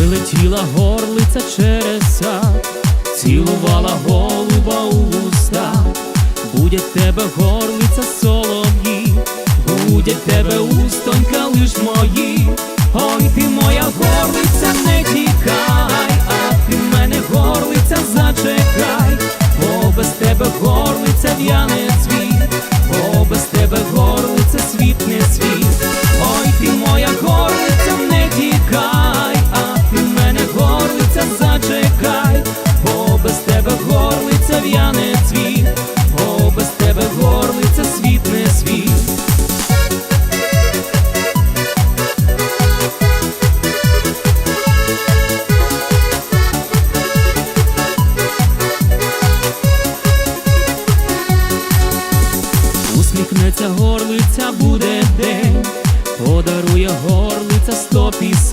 Ой летіла горлиця череса, цілувала голуба у вуста, будять тебе горлиця солов'ї, будять тебе устонька лиш мої, ой ти моя горлиця, не тікай, а ти мене горлиця зачекай, бо без тебе горлиця в'яне. торкнеться горлиця, буде день, подарує горлиця сто пісень.